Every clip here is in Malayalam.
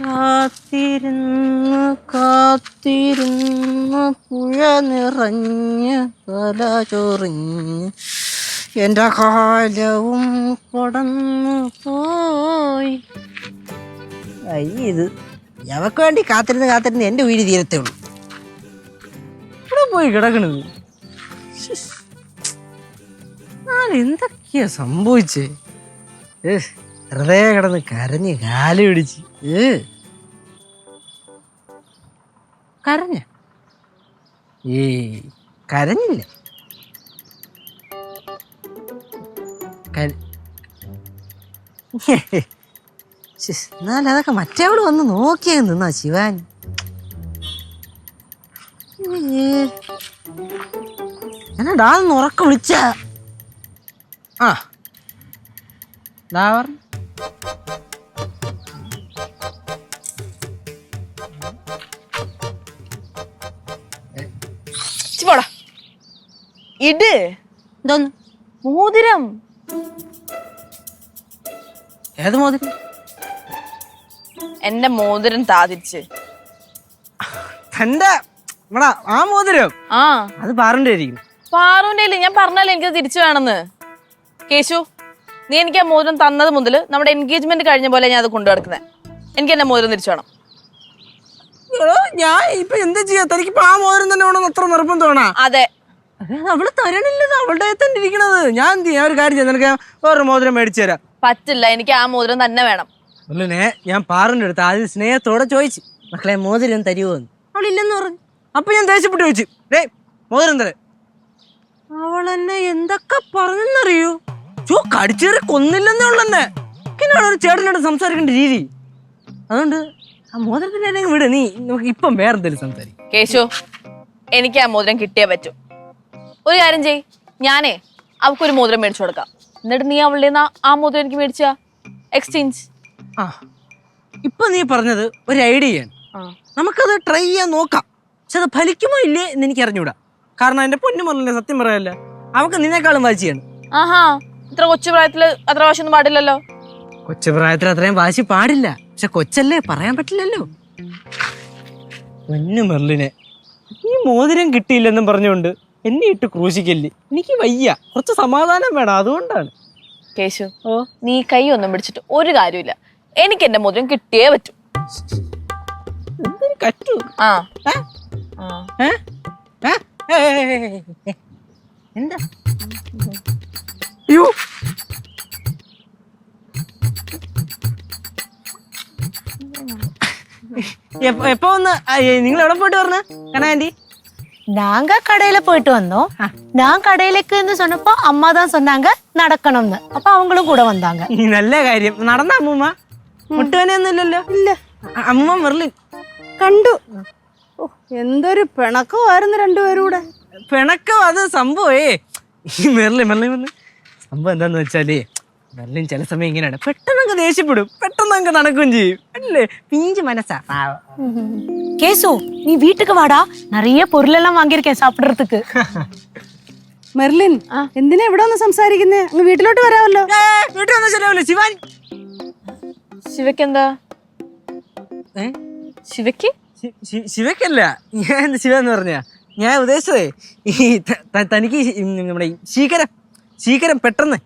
കാത്തിരുന്ന് കാത്തിരുന്ന് പുഴ നിറഞ്ഞ് തല ചൊറിഞ്ഞ് എന്റെ കാലവും കൊടന്നു പോയി. ഇത് അവക്ക് വേണ്ടി കാത്തിരുന്ന് കാത്തിരുന്ന് എന്റെ വീട് തീരത്തേ ഉള്ളൂ. ഇവിടെ പോയി കിടക്കണത്. എന്തൊക്കെയാ സംഭവിച്ചേ? ഏ വെറുതെ കിടന്ന് കരഞ്ഞ് കാൽ പിടിച്ച്. ഏ? കരഞ്ഞ? ഏ കരഞ്ഞില്ല. എന്നാലും അതൊക്കെ മറ്റേവൾ വന്ന് നോക്കിയാൽ നിന്നാ ശിവാൻ? എന്നാ ഡാ ഉറക്കം വിളിച്ച. ആ. ഡാ പറഞ്ഞ്. ഇച്ചി പോടാ. ഇട്. എന്തോന്ന്? മോതിരം. ഏത് മോതിരം? എന്റെ മോതിരം താതിരിച്ച്. തന്റെ ഇവിടെ ആ മോതിരം? ആ. അത് പാറിന്റെ ഞാൻ പറഞ്ഞല്ലേ എനിക്ക് തിരിച്ചു വേണമെന്ന്. കേശു നീ എനിക്ക് ആ മോതിരം തന്നത് മുതൽ നമ്മുടെ എൻഗേജ്മെന്റ് കഴിഞ്ഞ പോലെ ഞാൻ അത് കൊണ്ടു നടക്കുന്നത് എനിക്ക് എന്റെ മോതിരം തിരിച്ചു വേണം. ഞാൻ ഇപ്പൊ എന്താ ചെയ്യാ? തനിക്ക് ആ മോതിരം തന്നെ വേണം അത്ര നിർബന്ധമാണോ? അതെ. അവൾ തരണില്ലത് അവളുടെ തന്നെ ഇരിക്കണത്. ഞാൻ എന്ത് ചെയ്യാം? ഒരു കാര്യം ചെയ്യാം നിനക്ക് വേറൊരു മോതിരം മേടിച്ചു തരാം. പറ്റില്ല എനിക്ക് ആ മോതിരം തന്നെ വേണം. അല്ലേ ഞാൻ പാറിന്റെ അടുത്ത് ആദ്യം സ്നേഹത്തോടെ ചോദിച്ചു മക്കളെ മോതിരം തരുമോ എന്ന്? അവളില്ലെന്ന് പറഞ്ഞു. അപ്പൊ ഞാൻ ദേഷ്യപ്പെട്ട് ചോദിച്ചു ഡേ മോതിരം തരേ. അവൾ എന്നെ എന്തൊക്കെ പറഞ്ഞെന്നറിയൂ? ചോ കടിച്ചേറി കൊന്നില്ലെന്നേ ഉള്ളെന്നെ ഇങ്ങനെയാണ് ഒരു ചേട്ടനോട് സംസാരിക്കേണ്ട രീതി. അതുകൊണ്ട് ആ മോതിരത്തിന്റെ അല്ലെങ്കിൽ വിട് നീ നമുക്ക് ഇപ്പം വേറെ എന്തെങ്കിലും സംസാരിക്കും. കേശു എനിക്ക് ആ മോതിരം കിട്ടിയേ പറ്റൂ. ഒരു കാര്യം ചെയ് ഞാനേ അവൾക്കൊരു മോതിരം മേടിച്ചു കൊടുക്കാം. എന്നിട്ട് നീ അവളുടെ ആ മോതിരം എനിക്ക് മേടിച്ച? എക്സ്ചേഞ്ച് ആ ഇപ്പൊ നീ പറഞ്ഞത് ഒരു ഐഡിയ ഐഡിയയാണ് നമുക്കത് ട്രൈ ചെയ്യാൻ നോക്കാം. പക്ഷെ അത് ഫലിക്കുമോ ഇല്ലേ എന്ന് എനിക്ക് അറിഞ്ഞൂടാ കാരണം എന്റെ പൊന്നു മുറല്ലേ സത്യം പറയല്ല? അവക്ക് നിന്നെക്കാളും വായിച്ചു ആഹാ. ഇത്ര കൊച്ചു അത്ര വാശിയൊന്നും പാടില്ലല്ലോ കൊച്ചു പ്രായത്തിൽ അത്രയും വാശി പാടില്ല പക്ഷെ കൊച്ചല്ലേ പറയാൻ പറ്റില്ലല്ലോ പൊന്നു മെർലിനെ ഈ മോതിരം കിട്ടിയില്ലെന്നും പറഞ്ഞുകൊണ്ട് എന്നെ ഇട്ട് ക്രൂശിക്കല്ലേ എനിക്ക് വയ്യ കുറച്ച് സമാധാനം വേണം അതുകൊണ്ടാണ് കേശു ഓ നീ കൈ ഒന്നും പിടിച്ചിട്ട് ഒരു കാര്യമില്ല എനിക്ക് എന്റെ മോതിരം കിട്ടിയേ പറ്റൂ കറ്റു ആ. എന്താ അയ്യോ എപ്പ- എപ്പോ ഒന്ന് നിങ്ങൾ എവിടെ പോയിട്ട് പറഞ്ഞ കനാൻറ്റി நாங்க கடையில போயிட்டு வந்தோம் நான் கடையிலக்குன்னு சொன்னப்போ அம்மா தான் சொன்னாங்க நடக்கணும்னு அப்ப அவங்களும் கூட வந்தாங்க നല്ല കാര്യം നടന്ന അമ്മൂമ്മ മുട്ടുവനെയൊന്നും ഇല്ലല്ലോ ഇല്ല അമ്മ മെർലിൻ കണ്ടു ഓ, എന്തൊരു പിണക്കമായിരുന്നു രണ്ടുപേരും കൂടെ പിണക്കം അത് സംഭവേ ഈ മെർലിൻ മെർലിൻ മെർലിൻ സംഭവം എന്താന്ന് വെച്ചാലേ മെർലിൻ ചില സമയം ഇങ്ങനെയാണ് പെട്ടെന്ന് അങ്ങ് ദേഷ്യപ്പെടും പെട്ടെന്ന് അങ്ങ് നടക്കുകയും ചെയ്യും അല്ലേ പിഞ്ച് മനസ്സാ പാവം. கேசு நீ வீட்டுக்கு வாடா நிறைய பொருள் எல்லாம் வாங்கியிருக்கேன் சாப்பிடுறதுக்கு മെർലിൻ എന്തിനാ ഇവിടെ ഒന്ന് സംസാരിക്കുന്നേ അങ്ങ് വീട്ടിലോട്ട് വരാമല്ലോ ഏ, വീട്ടിൽ വന്നാൽ ശരിയാവില്ല ശിവാൻ ശിവയ്ക്ക് എന്താ ഏ? ശിവയ്ക്ക് ശി- ശി- ശിവയ്ക്കല്ല ഞാൻ എന്ത് ശിവ എന്ന് പറഞ്ഞ ഞാൻ ഉദ്ദേശിച്ചതേ ഈ ത- ത- തനിക്ക് ഈ നമ്മുടെ ഈ ശീകരം ശീകരം പെട്ടെന്ന്.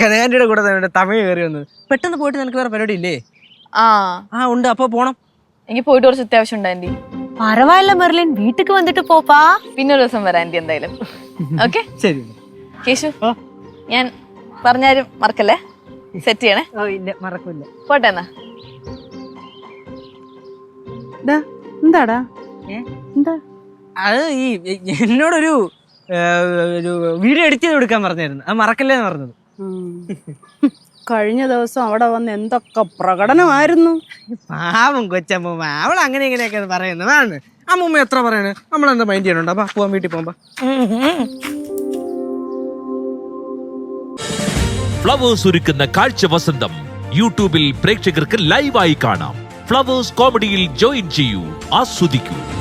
കനകാന്റിയുടെ കൂടെ തന്നെ തമിഴ് കയറി വന്നത് പെട്ടെന്ന് പോയിട്ട് നിനക്ക് വേറെ പരിപാടി ഇല്ലേ? ആ. ആ ഉണ്ട്. അപ്പൊ പോണം. എനിക്ക് പോയിട്ട് കുറച്ച് അത്യാവശ്യം ഉണ്ട് ആന്റി. പരവായില്ല മെർലിൻ. വീട്ടിക്ക് വന്നിട്ട് പോപ്പാ പിന്നൊരു ദിവസം വരാന്റെ എന്തായാലും. ഓക്കെ? ശരി. കേശു ഞാൻ പറഞ്ഞാലും മറക്കല്ലേ? സെറ്റ് ചെയ്യണേ? ഓ ഇല്ല മറക്കില്ല. പോട്ടെ എന്നാ. എന്താടാ? എന്താ? അത് ഈ എന്നോടൊരു ഒരു വീഡിയോ എഡിറ്റ് ചെയ്ത് കൊടുക്കാൻ പറഞ്ഞായിരുന്നു. അത് മറക്കല്ലേ എന്ന് പറഞ്ഞത്. കഴിഞ്ഞ ദിവസം അവിടെ വന്ന് എന്തൊക്കെ പ്രകടനമായിരുന്നു? പാവം കൊച്ചമ്മ അവൾ അങ്ങനെ ഇങ്ങനെയൊക്കെ പറയുന്നതാണ് അമ്മൂമ്മ എത്ര പറയണേ? നമ്മളെന്താ മൈൻഡ് ചെയ്യണുണ്ടോ? അപ്പൊ പോവാൻ വീട്ടിൽ പോകുമ്പോ ഫ്ലവേഴ്സ് ഒരുക്കുന്ന കാഴ്ച വസന്തം. യൂട്യൂബിൽ പ്രേക്ഷകർക്ക് ലൈവായി കാണാം. ഫ്ലവേഴ്സ് കോമഡിയിൽ ജോയിൻ ചെയ്യൂ. ആസ്വദിക്കൂ.